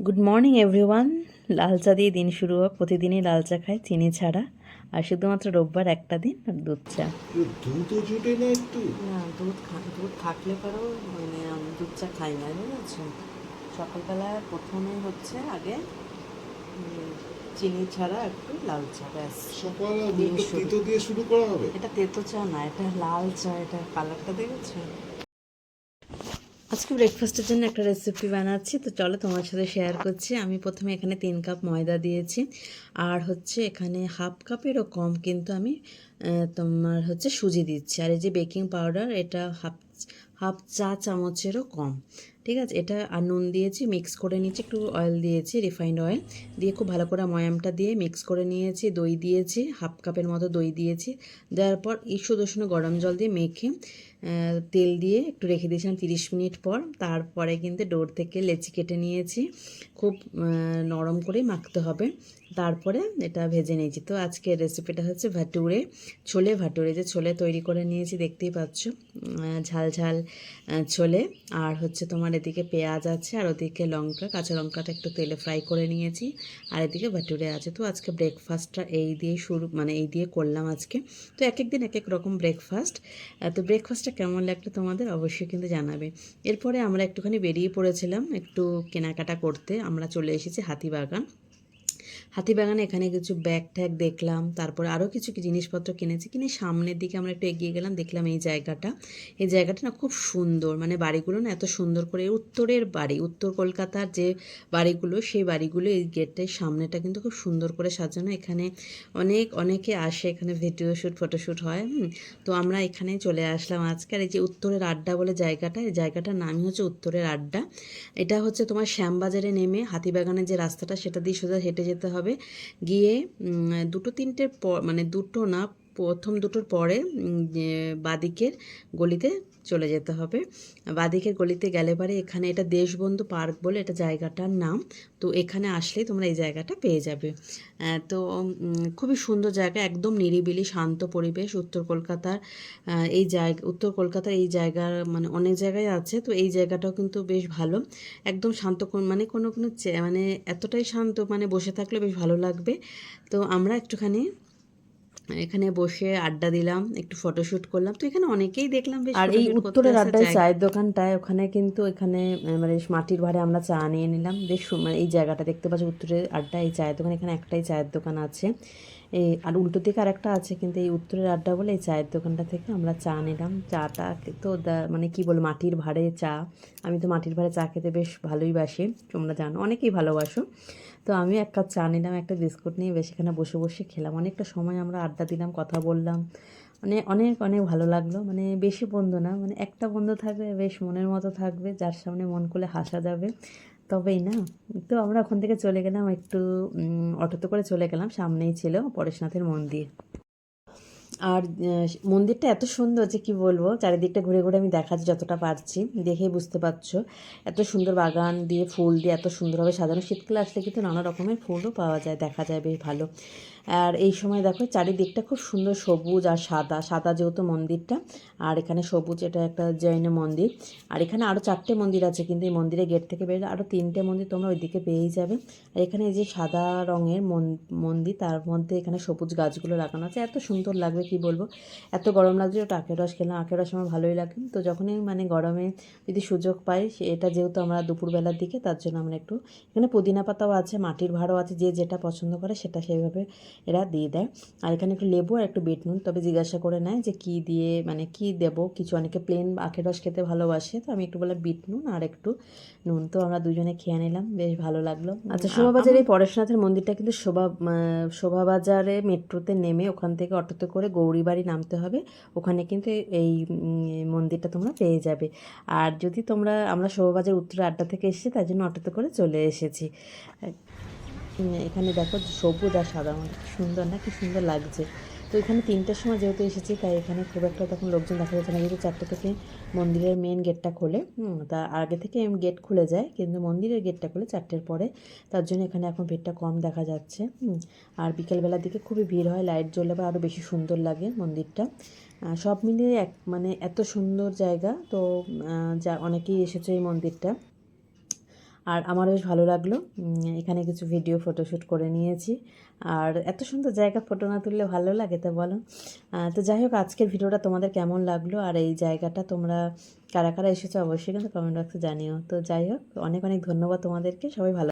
Good morning everyone লাল চা দিয়ে দিন শুরু হোক। প্রতিদিনই লাল চা খাই চিনি ছাড়া। আর শুধুমাত্র রোববার একটা দিন আর দুধ চা। দুধও জুটে না একটু? না দুধ খা দুধ থাকলে পরেও মানে আমি দুধ চা খাই না বুঝেছ? সকালবেলা প্রথমে হচ্ছে আগে চিনি ছাড়া একটু লাল চা ব্যাস। সকাল দিন দুটো দিয়ে শুরু করা হবে। এটা তেতো চা না এটা লাল চা এটা কালারটা দেখেছ? আজকে ব্রেকফাস্টের জন্য একটা রেসিপি বানাচ্ছি। তো চলো তোমার সাথে শেয়ার করছি। আমি প্রথমে এখানে তিন কাপ ময়দা দিয়েছি। আর হচ্ছে এখানে হাফ কাপেরও কম কিন্তু আমি তোমার হচ্ছে সুজি দিচ্ছি। আর এই যে বেকিং পাউডার এটা হাফ হাফ চা চামচেরও কম। ঠিক আছে? এটা আর নুন দিয়েছি মিক্স করে নিয়েছি। একটু অয়েল দিয়েছি রিফাইন্ড অয়েল দিয়ে খুব ভালো করে ময়ামটা দিয়ে মিক্স করে নিয়েছি, দই দিয়েছি হাফ কাপের মতো দই দিয়েছি। দেওয়ার পর শুধু শুধু গরম জল দিয়ে মেখে তেল দিয়ে একটু রেখে দিয়েছিলাম তিরিশ মিনিট পর। তারপরে কিন্তু ডোর থেকে লেচি কেটে নিয়েছি। খুব নরম করে মাখতে হবে। তারপরে এটা ভেজে নিয়েছি। তো আজকের রেসিপিটা হচ্ছে ভাটুরে ছোলে। ভাটুরে যে ছোলে তৈরি করে নিয়েছি, দেখতেই পাচ্ছ। ঝাল ঝাল ছোলে। আর হচ্ছে তোমার এদিকে পেঁয়াজ আছে, আর ওদিকে লঙ্কা, কাঁচা লঙ্কাটা একটু তেলে ফ্রাই করে নিয়েছি। আর এদিকে ভাটুরে আছে। তো আজকে ব্রেকফাস্টটা এই দিয়ে শুরু মানে এই দিয়ে করলাম আজকে। তো এক এক দিন এক এক রকম ব্রেকফাস্ট তো ব্রেকফাস্টটা কেমন লাগল তোমাদের অবশ্যই কিন্তু জানাবে। এরপরে আমরা একটুখানি বেরিয়ে পড়েছিলাম একটু কেনাকাটা করতে। আমরা চলে এসেছি হাতিবাগান। হাতিবাগানে এখানে কিছু ব্যাগ ট্যাগ দেখলাম, তারপরে আরও কিছু জিনিসপত্র কিনেছি। কিনে সামনের দিকে আমরা একটু এগিয়ে গেলাম, দেখলাম এই জায়গাটা। এই জায়গাটা না খুব সুন্দর মানে বাড়িগুলো না এত সুন্দর করে, উত্তরের বাড়ি, উত্তর কলকাতার যে বাড়িগুলো, সেই বাড়িগুলো এই গেটের সামনেটা কিন্তু খুব সুন্দর করে সাজানো। এখানে অনেক, অনেকে আসে, এখানে ভিডিও শ্যুট ফটোশ্যুট হয় তো আমরা এখানে চলে আসলাম আজকে। এই যে উত্তরের আড্ডা বলে জায়গাটা, এই জায়গাটার নামই হচ্ছে উত্তরের আড্ডা। এটা হচ্ছে তোমার শ্যামবাজারে নেমে হাতিবাগানের যে রাস্তাটা, সেটা দিয়ে সোজা হেঁটে যেতে হবে। গিয়ে উম, দুটো তিনটের পর মানে দুটো না প্রথম দুটোর পরে বাদিকের গলিতে চলে যেতে হবে। বাদিকের গলিতে গেলে পরে এখানে এটা দেশবন্ধু পার্ক বলে এটা জায়গাটার নাম। তো এখানে আসলেই তোমরা এই জায়গাটা পেয়ে যাবে। তো খুবই সুন্দর জায়গা, একদম নিরিবিলি, শান্ত পরিবেশ। উত্তর কলকাতার এই জায়গা, উত্তর কলকাতার এই জায়গা মানে অনেক জায়গায় আছে। তো এই জায়গাটাও কিন্তু বেশ ভালো। একদম শান্ত মানে কোনো কোনো মানে এতটাই শান্ত মানে বসে থাকলে বেশ ভালো লাগবে। তো আমরা একটুখানি এখানে বসে আড্ডা দিলাম একটু ফটোশ্যুট করলাম। তো এখানে অনেকেই দেখলাম বেশ আর এই উত্তরের আড্ডায় চায়ের দোকানটায় ওখানে কিন্তু এখানে মানে মাটির ভাড়ে আমরা চা নিয়ে নিলাম। বেশ মানে এই জায়গাটা দেখতে পাচ্ছি উত্তরের আড্ডা এই চায়ের দোকান এখানে একটাই চায়ের দোকান আছে। এই আর উল্টো দিকে আর একটা আছে, কিন্তু এই উত্তরের আড্ডা বলে এই চায়ের দোকানটা থেকে আমরা চা নিলাম। চাটা তো মানে কি বল মাটির ভাড়ে চা। আমি তো মাটির ভাড়ে চা খেতে বেশ ভালোই বাসি, তোমরা জানো, অনেকেই ভালোবাসো। তো আমি এক কাপ চা নিলাম, একটা বিস্কুট নিয়ে বেশ এখানে বসে বসে খেলাম। অনেকটা সময় আমরা আড্ডা দিলাম, কথা বললাম। মানে অনেক অনেক ভালো লাগল। মানে বেশি বন্ধু না মানে একটা বন্ধু থাকবে বেশ মনের মতো থাকবে, যার সামনে মন খুলে হাসা যাবে। তবেই না? তো আমরা ওখান থেকে চলে গেলাম একটু অটোতে করে চলে গেলাম, সামনেই ছিল পরেশনাথের মন্দির। আর মন্দিরটা এত সুন্দর যে কি বলব, চারিদিকটা ঘুরে ঘুরে আমি দেখাচ্ছি যতটা পারছি, দেখেই বুঝতে পারছ। এত সুন্দর বাগান দিয়ে, ফুল দিয়ে এত সুন্দরভাবে সাজানো। শীতকালে আসলে কিন্তু নানা রকমের ফুলও পাওয়া যায়, দেখা যায়, বেশ ভালো। আর এই সময় দেখো চারিদিকটা খুব সুন্দর সবুজ আর সাদা। সাদা যেহেতু মন্দিরটা, আর এখানে সবুজ এটা একটা জৈন মন্দির। আর এখানে আরও চারটে মন্দির আছে, কিন্তু এই মন্দিরের গেট থেকে বেরোলে আরও তিনটে মন্দির তোমরা ওইদিকে পেয়েই যাবে। আর এখানে এই যে সাদা রঙের মন- মন্দির, তার মধ্যে এখানে সবুজ গাছগুলো লাগানো আছে। এত সুন্দর লাগবে, কি বলব? এত গরম লাগছে, ওটা আখের রস খেলাম, আখের রস আমার ভালোই লাগে। তো যখনই মানে গরমে যদি সুযোগ পাই এটা যেহেতু আমরা দুপুরবেলার দিকে, তার জন্য আমরা একটু এখানে পুদিনা পাতাও আছে, মাটির ভাড়ও আছে, যে যেটা পছন্দ করে সেটা সেইভাবে এরা দিয়ে দেয়। আর এখানে একটু লেবু আর একটু বিট নুন তবে জিজ্ঞাসা করে নেয় যে কি দিয়ে মানে কি দেব? কিছু অনেকে প্লেন আখের রস খেতে ভালোবাসে। তো আমি একটু বললাম বিট নুন আর একটু নুন। তো আমরা দুজনে খেয়ে নিলাম। বেশ ভালো লাগল। আচ্ছা শোভাবাজারে এই পরেশনাথের মন্দিরটা কিন্তু শোভা শোভাবাজারে মেট্রোতে নেমে ওখান থেকে অটোতে করে গৌরীবাড়ি নামতে হবে। ওখানে কিন্তু এই মন্দিরটা তোমরা পেয়ে যাবে। আর যদি তোমরা আমরা শোভাবাজার উত্তর আড্ডা থেকে এসেছি তাই জন্য অটোতে করে চলে এসেছি। এখানে দেখো সবুজ আর সাদা মধ্যে সুন্দর, না কি সুন্দর লাগছে। তো এখানে তিনটের সময় যেহেতু এসেছি, তাই এখানে খুব একটা তখন লোকজন দেখা যাচ্ছে না। যেহেতু চারটে থেকে মন্দিরের মেন গেটটা খোলে তা আগে থেকে গেট খুলে যায়, কিন্তু মন্দিরের গেটটা খুলে চারটের পরে তার জন্য এখানে এখন ভিড়টা কম দেখা যাচ্ছে আর বিকেলবেলার দিকে খুবই ভিড় হয় লাইট জ্বলে বা আরও বেশি সুন্দর লাগে মন্দিরটা। সব মিলিয়ে এক মানে এত সুন্দর জায়গা, তো যা অনেকেই এসেছে এই মন্দিরটা। আর আমার বেশ ভালো লাগল। এখানে কিছু ভিডিও ফটোশ্যুট করে নিয়েছি। আর এত সুন্দর জায়গা ফটো না তুললে ভালো লাগে তো বলো। তো যাই হোক, আজকের ভিডিওটা তোমাদের কেমন লাগল? আর এই জায়গাটা তোমরা কারা কারা এসেছ অবশ্যই কিন্তু কমেন্ট বক্সে জানিও। তো যাই হোক, অনেক অনেক ধন্যবাদ তোমাদেরকে। সবাই ভালো